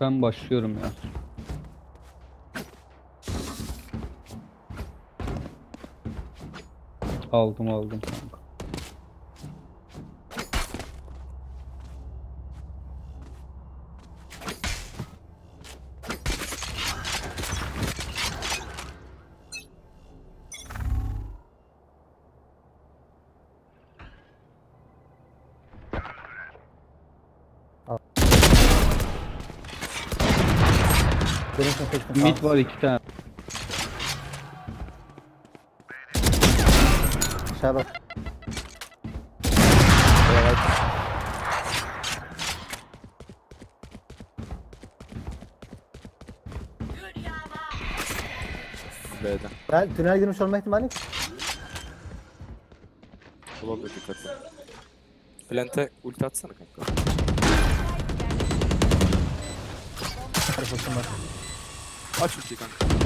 Ben başlıyorum ya. Aldım aldım kanka. Dönüşün seçtim. Mid var iki tane. Aşağı bak. B'de. Ben tünel girmiş olma ihtimali yok. Olabilir dikkat et. Plante ulti atsana kanka. Arkasın var. Aç ultiyi kanka.